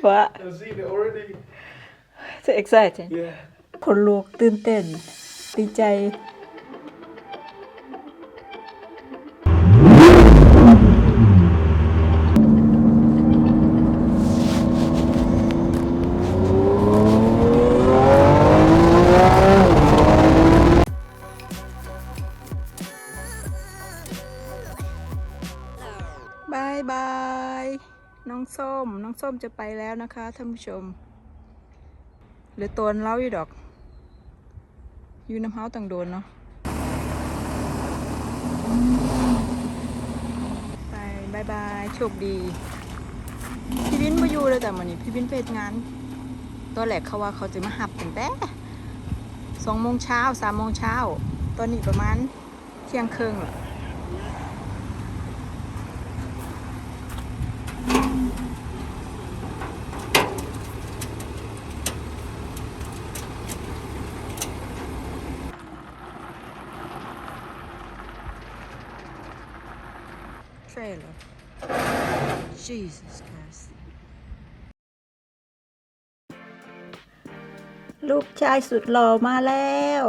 What? I've seen it already. So exciting. Yeah. คนลูกตื่นเต้นดีใจ ส้มจะไปแล้วนะคะท่านผู้ชมเหรือตัวเล้าอยู่ดอกอยู่น้ำเฮาต่างโดนเนาะไปบายบายโชคดี พี่วินมาอยู่เลยแต่มันนี้พี่วินไปเฮ็ดงานตอนแรกเขาว่าเขาจะมาหับตั้งแต่สองโมงเช้าสามโมงเช้าตอนนี้ประมาณเที่ยงครึ่งละ trailer. Jesus Christ. ลูกชายสุดหล่อมาแล้ว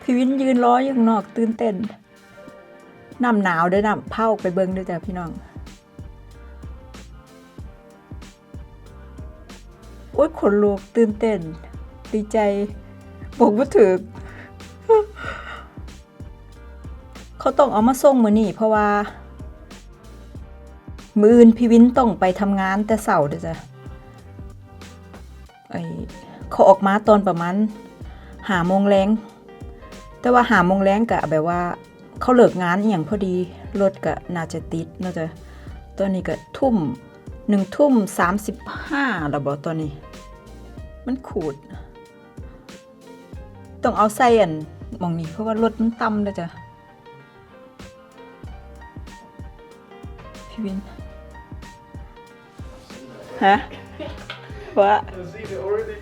พี่วินยืนรออย่างนอกตื่นเต้นน้ำหนาวเด้วยน้ำเผาไปเบิ่งด้วยจ้ะพี่น้องโอ๊ยขนลุกตื่นเต้นดีใจบอกว่าถึก เขาต้องเอามาส่งมือนี่เพราะว่า มืออื่นพี่วินต้องไปทำงานแต่เสาร์เด้อจ้ะไอเขาออกมาตอนประมาณหาโมงแรงแต่ว่าหาโมงแรงกะแบบว่าเขาเลิกงานอย่างพอดีรถกะน่าจะติดเนาะจ้ะตอนนี้ก็ทุ่มหนึ่งทุ่มสามสิบห้าแล้วบอตอนนี้ มันขูด ต้องเอาใส่อันมองนี้เพราะว่ารถมันต่ำเด้อจ้ะพี่วิน ฮะ What? I've seen it already.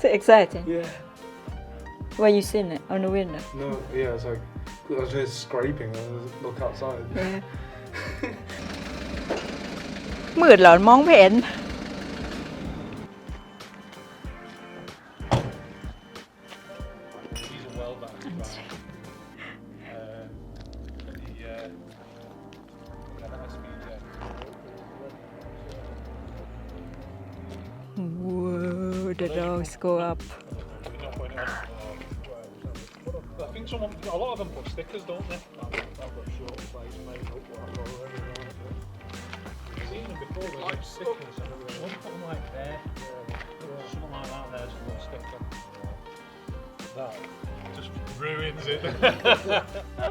So exciting. Yeah. Where you seen it? On the window? No, yeah, it's like I was just scraping. I was look outside. Yeah. มืดเหรอมองไม่เห็น the dogs go up. I think someone, a lot of them put stickers, don't they? I've, got short size I've got. I've seen them before, there's like stickers everything. One put them like there, something like that there's a little sticker. That just ruins it.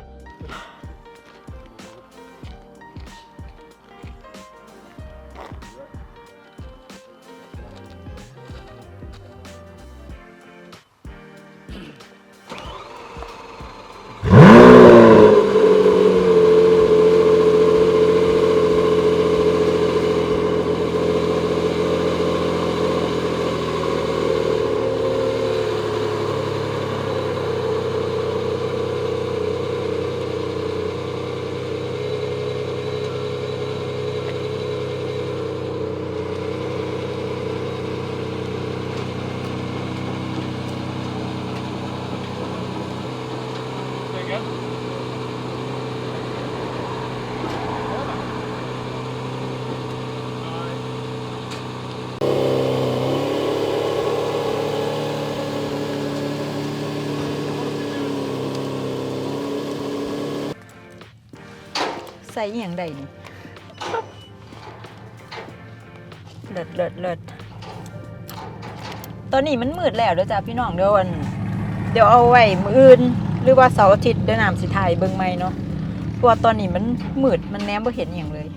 ใส่อหย่างใดนี่เลิศเลิศเลิศตอนนี้มันมืดแล้วเด้อจ้ะพี่น้องเดี๋ยววัน เดี๋ยวเอาไว้มื้ออื่น หรือว่าเสาร์อาทิตย์เดี๋ยวน้ำสิถ่ายเบิ่งใหม่เนาะเพราะว่าตอนนี้มันมืดมันแนมบ่เห็นอหย่างเลย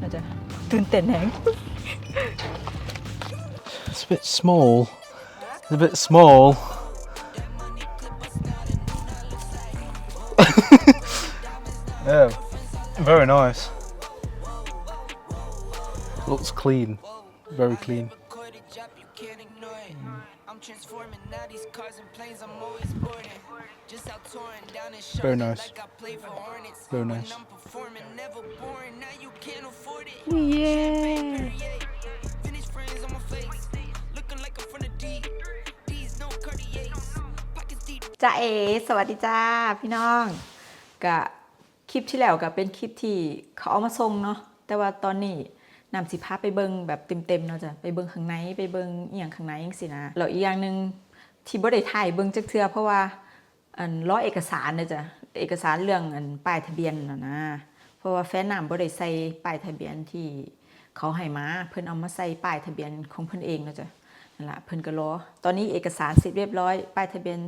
น่าจะตื่นเต้นแฮง It's a bit small. It's a bit small. yeah, Very nice. Looks clean. Very clean. Very nice. Very nice. Yeah. That is สวัสดีจ้าพี่น้องก็ ลิปที่แล้วก็เป็นคลิปที่เขาเอามาส่งเนาะแต่ว่าตอนนี้นำสิพาไปเบิงแบบเต็มๆเนาะจ้ะไปเบิงข้างในไปเบิงอีหยังข้างในจังซี่นะแล้วอีกอย่างหนึ่งที่บ่ได้ถ่ายเบิงจักเทื่อเพราะว่าอันรอเอกสารเนาะจ้ะเอกสารเรื่องอันป้ายทะเบียนนะนะเพราะว่าแฟนน้ำบ่ได้ใส่ป้ายทะเบียนที่เขาให้มาเพิ่นเอามาใส่ป้ายทะเบียนของเพิ่นเองเนาะจ้ะนั่นแหละเพิ่นก็รอตอนนี้เอกสารเสร็จเรียบร้อยป้ายทะเบียน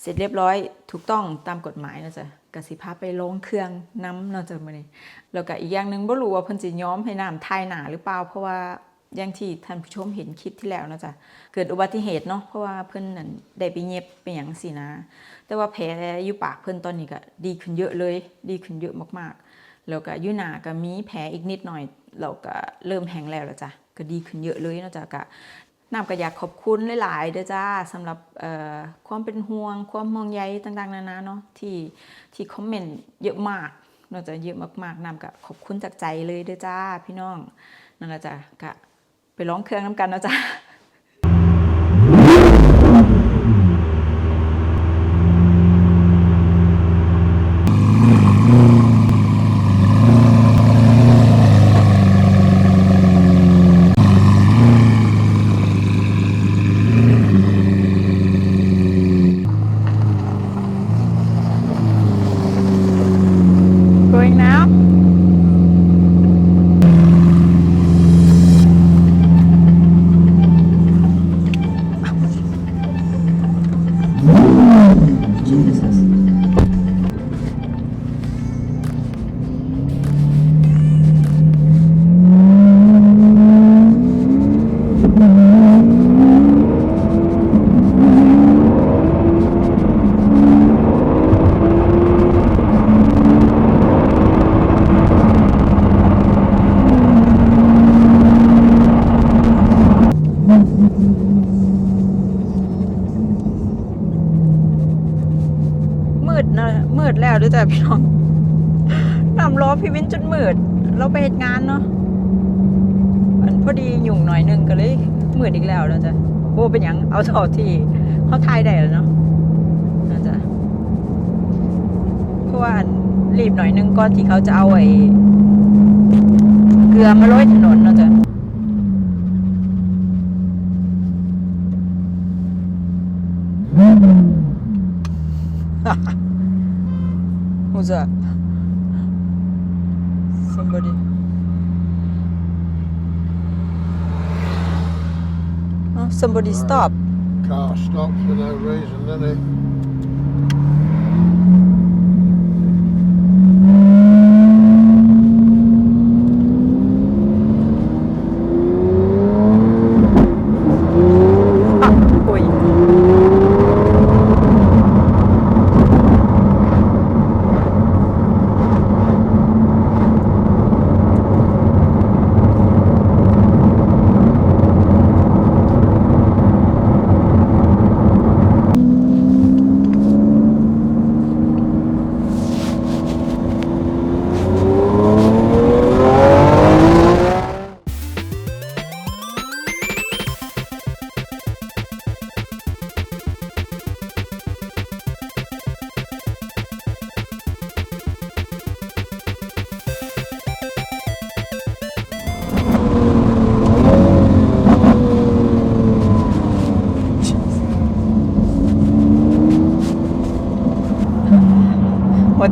เสร็จเรียบร้อย ถูกต้องตามกฎหมายนะจ๊ะ กสิพาไปลงเครื่องน้ำนาะจ๊ะมื้อนี้แล้วก็อีกอย่างหนึ่งบ่รู้ว่าเพิ่นสิย้อมให้น้ำทายหนาหรือเปล่า เพราะว่าอย่างที่ท่านผู้ชมเห็นคลิปที่แล้วนะจ๊ะเกิดอุบัติเหตุเนาะเพราะว่าเพิ่นนั่นได้ไปเย็บไปหยังสินะ แต่ว่าแผลอยู่ปากเพิ่นตอนนี้ก็ดีขึ้นเยอะเลย ดีขึ้นเยอะมากๆ แล้วก็อยู่หน้าก็มีแผลอีกนิดหน่อยเราก็เริ่มแห้งแล้วละจ้ะก็ดีขึ้นเยอะเลยนะจ๊ะก็ น้ำก็อยากขอบคุณหลาย ๆ เด้อจ้าสำหรับความเป็นห่วง ความมองใยต่าง ๆ นานาเนาะที่ที่คอมเมนต์เยอะมากนาะจะเยอะมากๆน้ำก็ขอบคุณจากใจเลยเด้อจ้าพี่น้องนั่นแหละจ้ะก็ไปร้องเครื่องน้ำกันเนาะจ้า ดนะมืดแล้วด้วยจ้ะพี่น้องนำล้อพี่วินจนมืด เราไปเหตุงานเนาะอันพอดีหยุ่งหน่อยนึงก็เลยมืดอีกแล้วแล้วจ้ะโบเป็นยังเอาเท่าที่เขาทายได้แล้วเนาะนะจ๊ะเพราะว่าอันรีบหน่อยนึงก่อนที่เขาจะเอาไอ้เกลือมาโรยถนนเนาะจ๊ะ Who's that? Somebody. Oh, somebody stop. Car stops for no reason, doesn't it?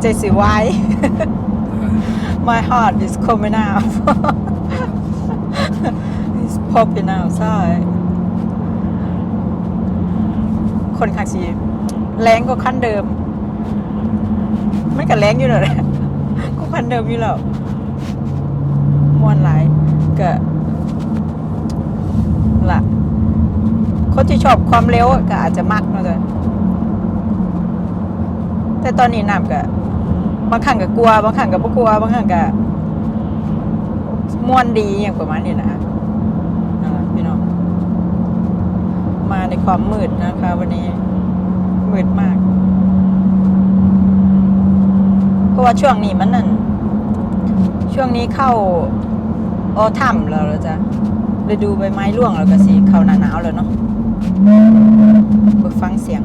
ใจสิวาย My heart is coming out It's popping out ใช่คนขับสีแรงกว่าคันเดิม ไม่กับแรงอยู่เลยก็คันเดิมอยู่แล้วมวนหลายก็ละคนที่ชอบความเร็วก็อาจจะมักเนาะจ๊ะแต่ตอนนี้น้ำก็ บางครั้งก็กลัว บางครั้งก็บ่กลัว บางครั้งก็ม่วนดีอย่างประมาณนี้นะพี่น้องมาในความมืดนะคะ วันนี้มืดมาก เพราะว่าช่วงนี้มันนั่นช่วงนี้เข้าออทัมแล้วแล้วจ้ะฤดูใบไม้ร่วงแล้วก็สิเข้าหนาหนาวแล้วเนาะเบิกฟังเสียง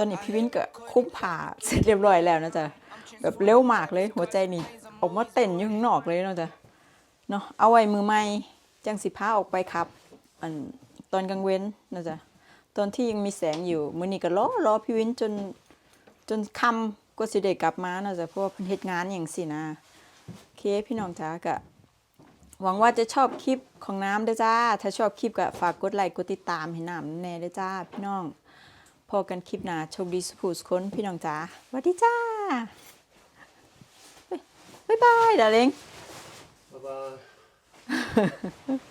อนนี้พี่วินก็คุ้มผ่าเสร็จเรียบร้อยแล้วนะจ๊ะแบบเร็วมากเลยหัวใจนี่ออกมาเต้นอยู่ข้างนอกเลยเนาะจ๊ะเนาะเอาไว้มือใหม่จังสิพาออกไปครับอันตอนกลางเว้นนะจ๊ะตอนที่ยังมีแสงอยู่มือนี้ก็รอรอพี่วินจนจนค่ำก็สิได้กกลับมานะจ๊ะเพราะว่าเพิ่นเฮ็ดงานอย่างสินะโอเคพี่น้องจ๋าก็หวังว่าจะชอบคลิปของน้ำด้วยจ้า ถ้าชอบคลิปก็ฝากกดไลค์กดติดตามให้น้ำแน่ด้วยจ้าพี่น้อง พอกันคลิปหน้าโชคดีสุขสุขคนพี่น้องจ๋าสวัสดีจ้า บ๊ายบายดาเล้งบ๊ายบาย